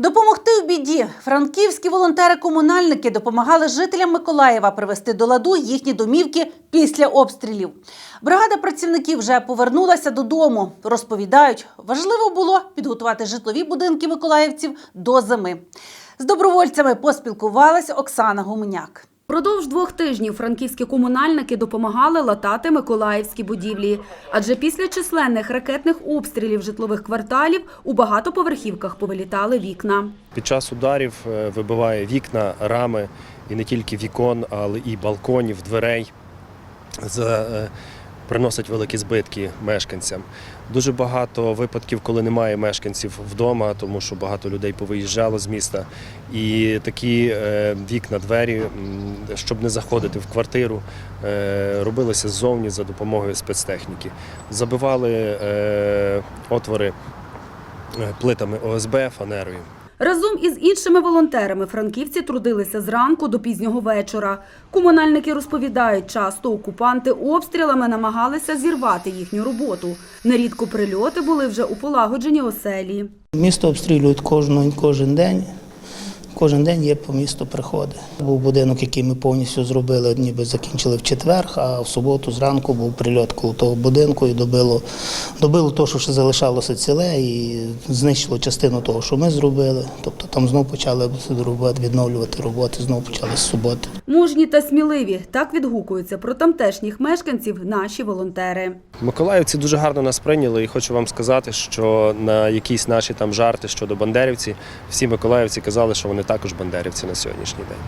Допомогти в біді. Франківські волонтери-комунальники допомагали жителям Миколаєва привести до ладу їхні домівки після обстрілів. Бригада працівників вже повернулася додому. Розповідають, важливо було підготувати житлові будинки миколаївців до зими. З добровольцями поспілкувалася Оксана Гуменяк. Продовж двох тижнів франківські комунальники допомагали латати миколаївські будівлі. Адже після численних ракетних обстрілів житлових кварталів у багатоповерхівках повилітали вікна. Під час ударів е, вибиває вікна, рами і не тільки вікон, але і балконів, дверей. Е, Приносить великі збитки мешканцям. Дуже багато випадків, коли немає мешканців вдома, тому що багато людей повиїжджало з міста. І такі е, вікна, двері, щоб не заходити в квартиру, е, робилися ззовні за допомогою спецтехніки. Забивали е, отвори плитами ОСБ, фанерою. Разом із іншими волонтерами франківці трудилися зранку до пізнього вечора. Комунальники розповідають, часто окупанти обстрілами намагалися зірвати їхню роботу. Нерідко прильоти були вже у полагодженні оселі. Місто обстрілюють кожну, кожен день. Кожен день є по місту приходи. Був будинок, який ми повністю зробили, ніби закінчили в четвер, а в суботу зранку був прильот коло того будинку і добило, добило те, що ще залишалося ціле, і знищило частину того, що ми зробили. Тобто там знову почали роботи, відновлювати роботи, знову почали з суботи. Мужні та сміливі так відгукуються про тамтешніх мешканців наші волонтери. Миколаївці дуже гарно нас прийняли, і хочу вам сказати, що на якісь наші там жарти щодо бандерівці, всі миколаївці казали, що вони також бандерівці на сьогоднішній день.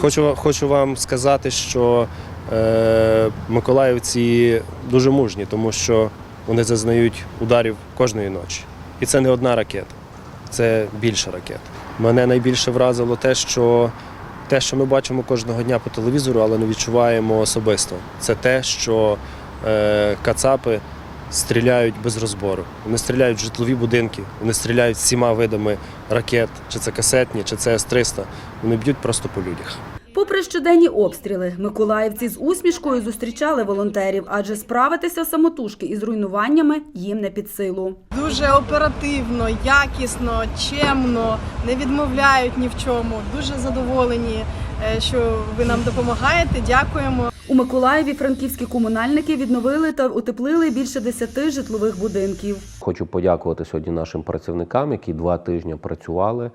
Хочу, хочу вам сказати, що е, миколаївці дуже мужні, тому що вони зазнають ударів кожної ночі. І це не одна ракета, це більше ракет. Мене найбільше вразило те, що те, що ми бачимо кожного дня по телевізору, але не відчуваємо особисто. Це те, що кацапи стріляють без розбору. Вони стріляють в житлові будинки, вони стріляють всіма видами ракет, чи це касетні, чи це С-300. Вони б'ють просто по людях. Попри щоденні обстріли, миколаївці з усмішкою зустрічали волонтерів, адже справитися самотужки із руйнуваннями їм не під силу. Дуже оперативно, якісно, чемно, не відмовляють ні в чому. Дуже задоволені, е, що ви нам допомагаєте. Дякуємо. У Миколаєві франківські комунальники відновили та утеплили більше десяти житлових будинків. Хочу подякувати сьогодні нашим працівникам, які два тижні працювали. Е,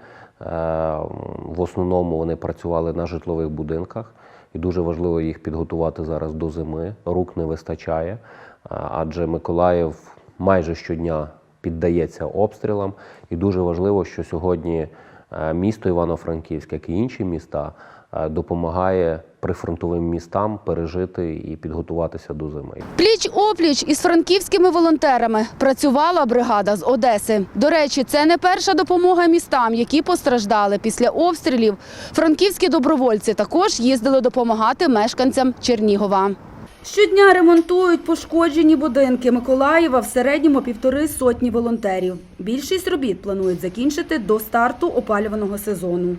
В основному вони працювали на житлових будинках, і дуже важливо їх підготувати зараз до зими. Рук не вистачає, адже Миколаїв майже щодня піддається обстрілам. І дуже важливо, що сьогодні е, місто Івано-Франківськ, як і інші міста, допомагає прифронтовим містам пережити і підготуватися до зими. Пліч опліч із франківськими волонтерами працювала бригада з Одеси. До речі, це не перша допомога містам, які постраждали після обстрілів. Франківські добровольці також їздили допомагати мешканцям Чернігова. Щодня ремонтують пошкоджені будинки Миколаєва в середньому півтори сотні волонтерів. Більшість робіт планують закінчити до старту опалюваного сезону.